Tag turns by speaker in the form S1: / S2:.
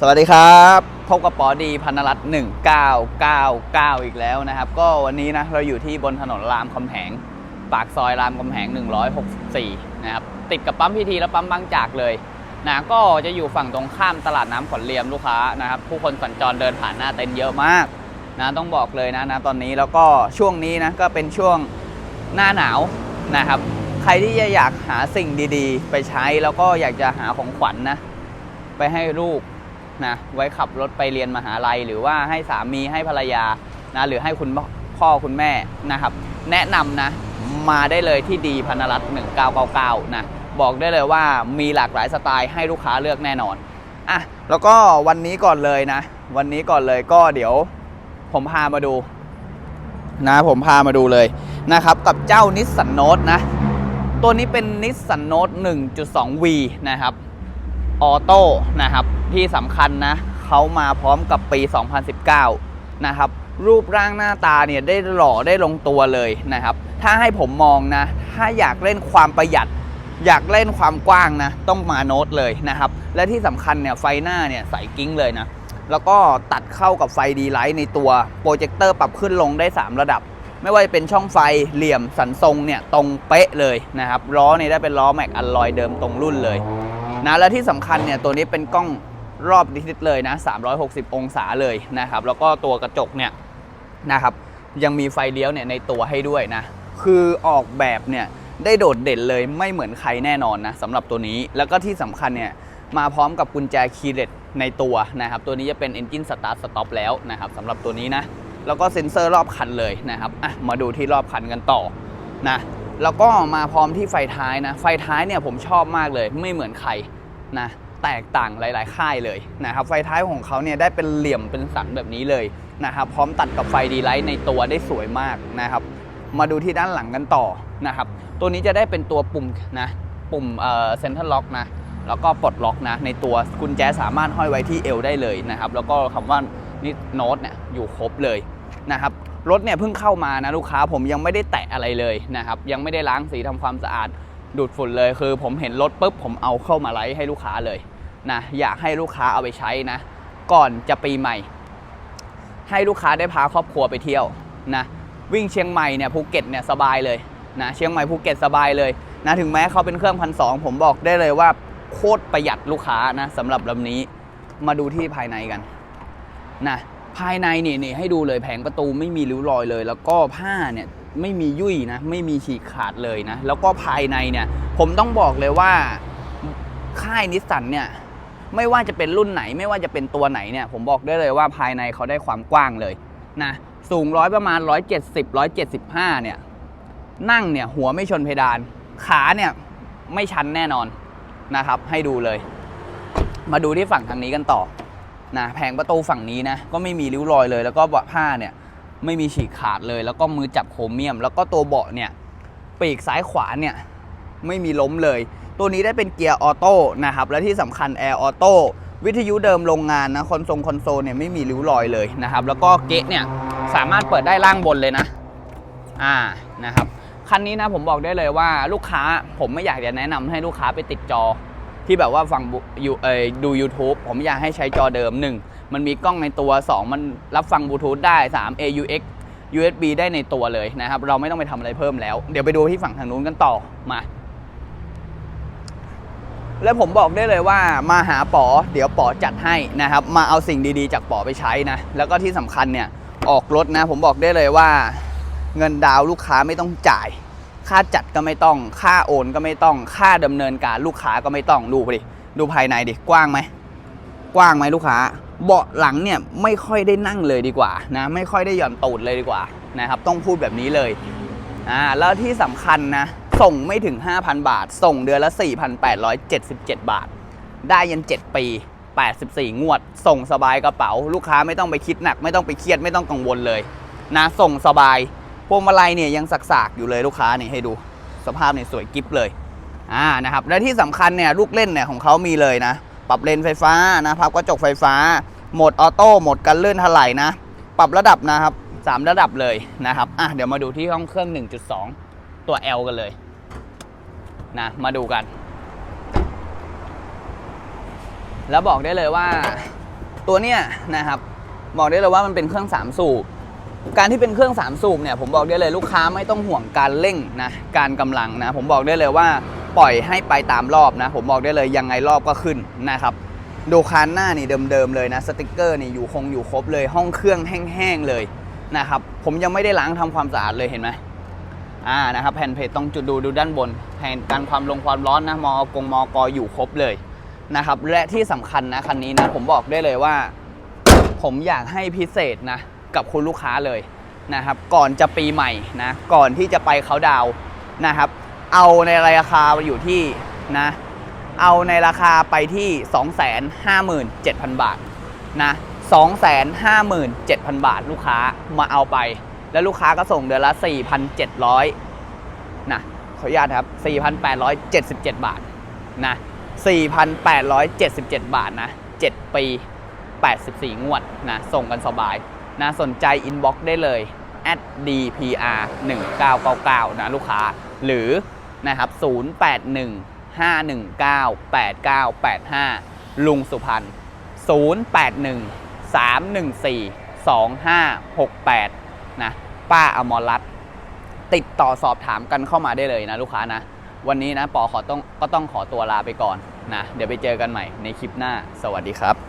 S1: สวัสดีครับ พบกับปอดีพันรัตน์1999 อีกแล้วนะครับ ก็วันนี้นะเราอยู่ที่บนถนนรามคำแหง ปากซอยรามคำแหง 164 นะครับ ติดกับปั๊มพีทีและปั๊มบางจากเลยนะก็จะอยู่ฝั่งตรงข้ามตลาดน้ำขอนเลียมลูกค้านะครับ ผู้คนสัญจรเดินผ่านหน้าเต็นท์เยอะมากนะต้องบอกเลยนะนะตอนนี้แล้วก็ช่วงนี้นะก็เป็นช่วงหน้าหนาวนะครับ ใครที่จะอยากหาสิ่งดีๆ ไปใช้แล้วก็อยากจะหาของขวัญนนะไปให้ลูก นะไว้ขับรถไปเรียนมหาลัย หรือว่าให้สามีให้ภรรยานะหรือให้คุณพ่อคุณแม่นะครับ แนะนำนะมาได้เลยที่ดีพนรัตน์1999นะบอกได้เลยว่ามีหลากหลายสไตล์ให้ลูกค้าเลือกแน่นอนอะแล้วก็วันนี้ก่อนเลยนะ วันนี้ก่อนเลยก็เดี๋ยวผมพามาดูนะผมพามาดูเลยนะครับ กับเจ้านิสสันโนตนะตัวนี้เป็นนิสสันโนต 1.2V นะครับออโต้นะครับ ที่สำคัญนะเขามาพร้อมกับปี 2019 นะครับ รูปร่างหน้าตาเนี่ยได้หล่อได้ลงตัวเลยนะครับ ถ้าให้ผมมองนะ ถ้าอยากเล่นความประหยัด อยากเล่นความกว้างนะ ต้องมาโน้ตเลยนะครับ และที่สำคัญเนี่ยไฟหน้าเนี่ยใส่กิ้งเลยนะ แล้วก็ตัดเข้ากับไฟดีไลท์ในตัวโปรเจคเตอร์ปรับขึ้นลงได้ 3 ระดับ ไม่ว่าจะเป็นช่องไฟเหลี่ยมสันทรงเนี่ยตรงเป๊ะเลยนะครับล้อเนี่ยได้เป็นล้อแม็กอัลลอยเดิมตรงรุ่นเลยนะและที่สำคัญเนี่ยตัวนี้เป็นกล้อง รอบดิจิตเลยนะ 360 องศาเลยนะครับ แล้วก็ตัวกระจกเนี่ยนะครับ ยังมีไฟเลี้ยวเนี่ยในตัวให้ด้วยนะ คือออกแบบเนี่ยได้โดดเด่นเลยไม่เหมือนใครแน่นอนนะสำหรับตัวนี้ แล้วก็ที่สำคัญเนี่ยมาพร้อมกับกุญแจคีย์เลสในตัวนะครับ ตัวนี้จะเป็น Engine Start Stop แล้วนะครับสำหรับตัวนี้นะ แล้วก็เซ็นเซอร์รอบคันเลยนะครับอะมาดูที่รอบคันกันต่อนะแล้วก็มาพร้อมที่ไฟท้ายนะ ไฟท้ายเนี่ยผมชอบมากเลยไม่เหมือนใครนะ แตกต่างหลาย ๆ ค่ายเลยนะครับไฟท้ายของเขาเนี่ยได้เป็นเหลี่ยมเป็นสันแบบนี้เลยนะครับพร้อมตัดกับไฟดีไลท์ในตัวได้สวยมากนะครับมาดูที่ด้านหลังกันต่อนะครับตัวนี้จะได้เป็นตัวปุ่มนะปุ่มเอ่อเซ็นทรัลล็อกนะแล้วก็ปลดล็อกนะในตัวกุญแจสามารถห้อยไว้ที่เอวได้เลยนะครับแล้วก็คำว่านี่โน้ตเนี่ยอยู่ครบเลยนะครับรถเนี่ยเพิ่งเข้ามานะลูกค้าผมยังไม่ได้แตะอะไรเลยนะครับยังไม่ได้ล้างสีทำความสะอาด ดูดฝุ่นเลยคือผมเห็นรถปุ๊บผมเอาเข้ามาไลฟ์ให้ลูกค้าเลยนะอยากให้ลูกค้าเอาไปใช้นะ ก่อนจะปีใหม่ ให้ลูกค้าได้พาครอบครัวไปเที่ยวนะวิ่งเชียงใหม่เนี่ยภูเก็ตเนี่ยสบายเลยนะเชียงใหม่ภูเก็ตสบายเลยนะถึงแม้เขาเป็นเครื่องพันสองผมบอกได้เลยว่าโคตรประหยัดลูกค้านะสำหรับลำนี้มาดูที่ภายในกันนะภายในนี่นี่ให้ดูเลยแผงประตูไม่มีริ้วรอยเลย แล้วก็ผ้าเนี่ย ไม่มียุ่ยนะไม่มีฉีกขาดเลยนะ แล้วก็ภายในเนี่ย ผมต้องบอกเลยว่าค่ายนิสสันเนี่ยไม่ว่าจะเป็นรุ่นไหนไม่ว่าจะเป็นตัวไหนเนี่ย ผมบอกได้เลยว่าภายในเขาได้ความกว้างเลยนะสูงร้อยประมาณ 170 175 เนี่ย นั่งเนี่ยหัวไม่ชนเพดาน ขาเนี่ยไม่ชันแน่นอนนะครับ ให้ดูเลย มาดูที่ฝั่งทางนี้กันต่อนะแผงประตูฝั่งนี้นะก็ไม่มีริ้วรอยเลย แล้วก็บาะผ้าเนี่ย ไม่มีฉีกขาดเลย แล้วก็มือจับโครเมียม แล้วก็ตัวเบาะเนี่ยปีกซ้ายขวาเนี่ยไม่มีล้มเลย ตัวนี้ได้เป็นเกียร์ออโต้นะครับ และที่สำคัญแอร์ออโต้วิทยุเดิมโรงงานนะคอนโซลคอนโซลเนี่ยไม่มีริ้วรอยเลยนะครับ แล้วก็เกะเนี่ยสามารถเปิดได้ล่างบนเลยนะ อ่านะครับคันนี้นะผมบอกได้เลยว่าลูกค้าผมไม่อยากจะแนะนำให้ลูกค้าไปติดจอ ที่แบบว่าฟังบุยูเออดู YouTube ผมอยากให้ใช้จอเดิม1 มันมีกล้องในตัว 2 มันรับฟังบลูทูธได้ 3 AUX USB ได้ในตัวเลยนะครับ เราไม่ต้องไปทำอะไรเพิ่มแล้ว เดี๋ยวไปดูที่ฝั่งทางนู้นกันต่อมา แล้วผมบอกได้เลยว่ามาหาป๋อเดี๋ยวป๋อจัดให้นะครับ มาเอาสิ่งดีๆ จากป๋อไปใช้นะ แล้วก็ที่สำคัญเนี่ยออกรถนะ ผมบอกได้เลยว่า เงินดาวลูกค้าไม่ต้องจ่าย ค่าจัดก็ไม่ต้อง ค่าโอนก็ไม่ต้อง ค่าดำเนินการลูกค้าก็ไม่ต้องดูไปดิดูภายในดิกว้างไหมกว้างไหมลูกค้า เบาะหลังเนี่ยไม่ค่อยได้นั่งเลยดีกว่านะไม่ค่อยได้หย่อนตูดเลยดีกว่านะครับต้องพูดแบบนี้เลยอ่าแล้วที่สำคัญนะส่งไม่ถึง 5,000 บาท ส่งเดือนละ 4,877 บาท ได้ยัน 7 ปี 84 งวด ส่งสบายกระเป๋า ลูกค้าไม่ต้องไปคิดหนัก ไม่ต้องไปเครียดไม่ต้องกังวลเลยนะส่งสบายพวงมาลัยเนี่ยยังสักๆอยู่เลยลูกค้านี่ให้ดูสภาพเนี่ยสวยกิ๊บเลยอ่านะครับและที่สำคัญเนี่ยลูกเล่นเนี่ยของเขามีเลยนะ ปรับเลนไฟฟ้านะพับกระจกไฟฟ้า โหมดออโต้โหมดกันลื่นถลายนะ ปรับระดับนะครับสามระดับเลยนะครับอะเดี๋ยวมาดูที่ห้องเครื่อง 1.2 ตัว L กันเลยนะมาดูกัน แล้วบอกได้เลยว่าตัวเนี้ยนะครับบอกได้เลยว่ามันเป็นเครื่อง 3 สูบการที่เป็นเครื่อง 3 สูบเนี่ยผมบอกได้เลยลูกค้าไม่ต้องห่วงการเร่งนะการกำลังนะผมบอกได้เลยว่าปล่อยให้ไปตามรอบนะ ผมบอกได้เลยยังไงรอบก็ขึ้นนะครับ ดูคานหน้านี่เดิมๆเลยนะสติกเกอร์นี่อยู่คงอยู่ครบเลยห้องเครื่องแห้งๆเลยนะครับผมยังไม่ได้ล้างทำความสะอาดเลยเห็นไหมอ่านะครับแผ่นเพจต้องจุดดูดูด้านบนแผ่นกันความลงความร้อนนะมอกงมอกออยู่ครบเลยนะครับและที่สำคัญนะคันนี้นะผมบอกได้เลยว่า ผมอยากให้พิเศษนะกับคุณลูกค้าเลยนะครับก่อนจะปีใหม่นะก่อนที่จะไปเขาดาวนะครับเอาในราคาอยู่ที่นะ เอาในราคาไปที่ 257,000 บาทนะ257,000 บาทลูกค้ามาเอาไป แล้วลูกค้าก็ส่งเดือนละ 4,700นะขออนุญาตครับ 4,877 บาทนะ4,877 บาทนะ 7 ปี 84 งวดนะ ส่งกันสบายนะสนใจอินบ็อกซ์ได้เลย at dpr 1999นะลูกค้า หรือนะครับ 081 519 8985 ลุงสุพรรณ081 314 2568 นะ ป้าอมรรัตน์ติดต่อสอบถามกันเข้ามาได้เลยนะลูกค้านะ วันนี้นะปอขอต้องก็ต้องขอตัวลาไปก่อนนะ เดี๋ยวไปเจอกันใหม่ในคลิปหน้า สวัสดีครับ